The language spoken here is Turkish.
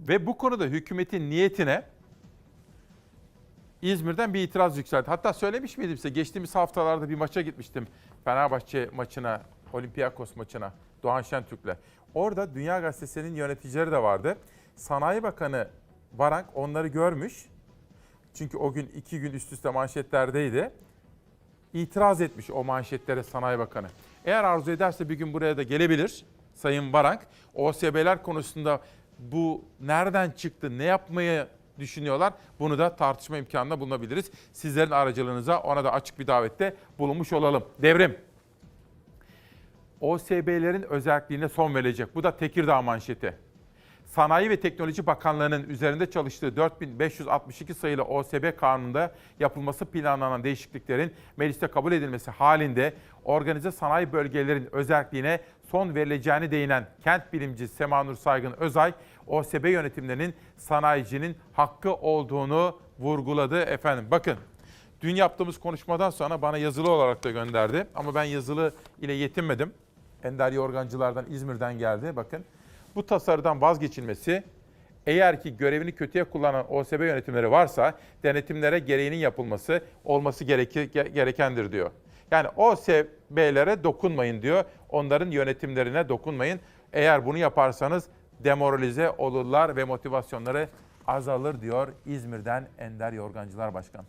Ve bu konuda hükümetin niyetine İzmir'den bir itiraz yükseldi. Hatta söylemiş miydim size? Geçtiğimiz haftalarda bir maça gitmiştim. Fenerbahçe maçına, Olympiakos maçına, Doğan Şentürk'le. Orada Dünya Gazetesi'nin yöneticileri de vardı. Sanayi Bakanı Barank onları görmüş. Çünkü o gün iki gün üst üste manşetlerdeydi. İtiraz etmiş o manşetlere Sanayi Bakanı. Eğer arzu ederse bir gün buraya da gelebilir Sayın Barank. OSB'ler konusunda bu nereden çıktı, ne yapmayı düşünüyorlar? Bunu da tartışma imkanında bulunabiliriz. Sizlerin aracılığınıza ona da açık bir davette bulunmuş olalım. Devrim. OSB'lerin özelliğine son verilecek. Bu da Tekirdağ manşeti. Sanayi ve Teknoloji Bakanlığı'nın üzerinde çalıştığı 4562 sayılı OSB kanununda yapılması planlanan değişikliklerin mecliste kabul edilmesi halinde organize sanayi bölgelerin özelliğine son verileceğini değinen kent bilimci Semanur Saygın Özay, OSB yönetimlerinin sanayicinin hakkı olduğunu vurguladı efendim. Bakın dün yaptığımız konuşmadan sonra bana yazılı olarak da gönderdi ama ben yazılı ile yetinmedim. Ender Yorgancılardan İzmir'den geldi bakın. Bu tasarıdan vazgeçilmesi eğer ki görevini kötüye kullanan OSB yönetimleri varsa denetimlere gereğinin yapılması olması gerekir, ge- gerekendir diyor. Yani OSB'lere dokunmayın diyor. Onların yönetimlerine dokunmayın. Eğer bunu yaparsanız demoralize olurlar ve motivasyonları azalır diyor İzmir'den Ender Yorgancılar Başkan.